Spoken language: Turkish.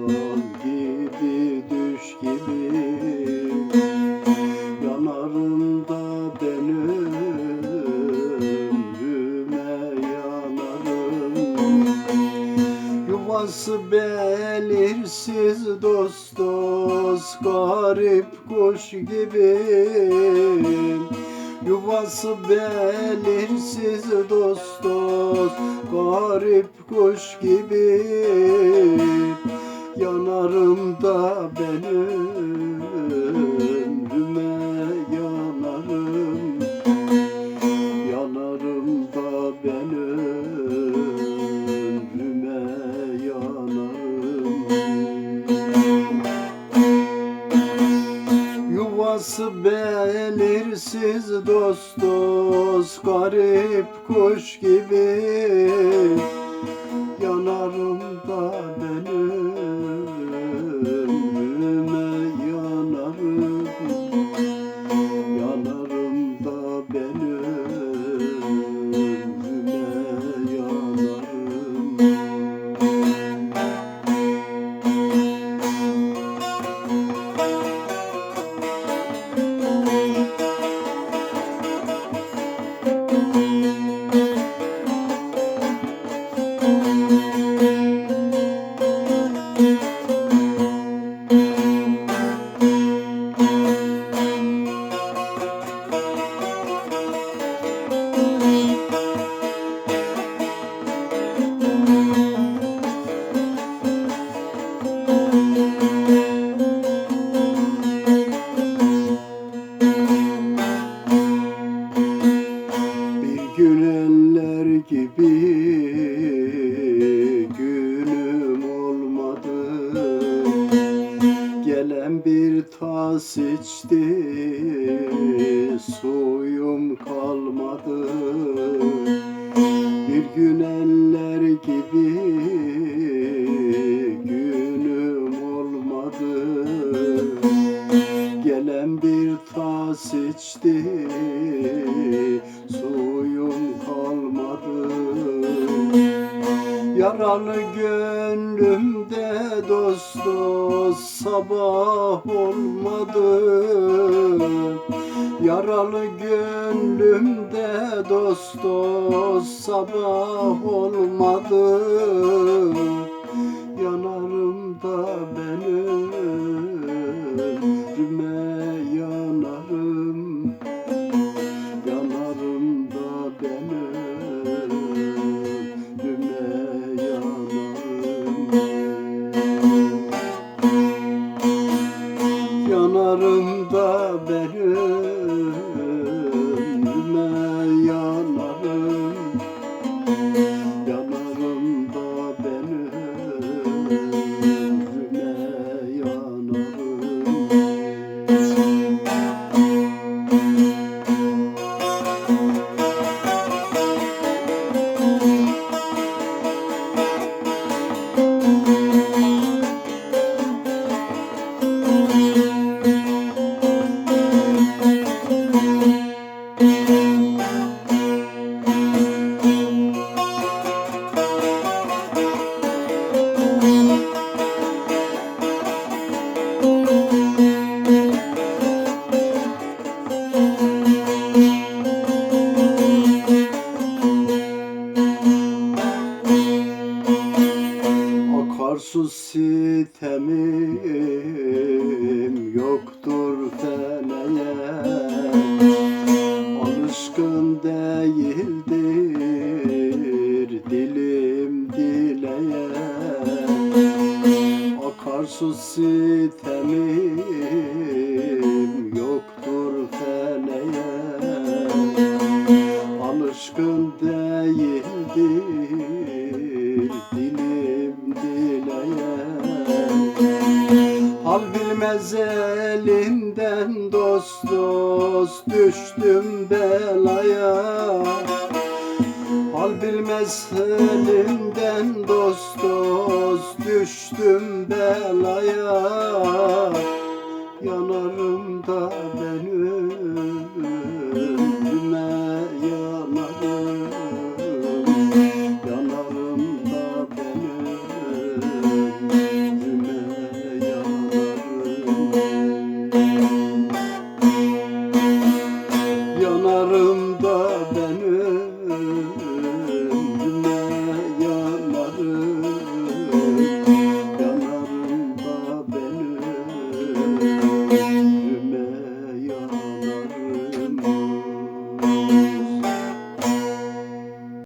Uçurum gibi düş gibi Yanarım da ben ömrüme yanarım. Yuvası belirsiz dost dost Garip kuş gibi. Yuvası belirsiz dost dost Garip kuş gibi. Yanarım da ben ömrüme yanarım. Yanarım da ben ömrüme yanarım. Yuvası belirsiz dost dost Garip kuş gibi bir tas içti suyum kalmadı. Bir gün eller gibi günüm olmadı. Gelen bir tas içti Yaralı gönlümde dost sabah olmadı. Yaralı gönlümde dost sabah olmadı. Yanarım da ben sitemim yoktur feneye Alışkın değildir dilim dileye. Akarsu sitemim yoktur feneye Alışkın değildir Hal bilmez elinden dost dost düştüm belaya. Hal bilmez elinden dost dost düştüm belaya. Yanarım da ben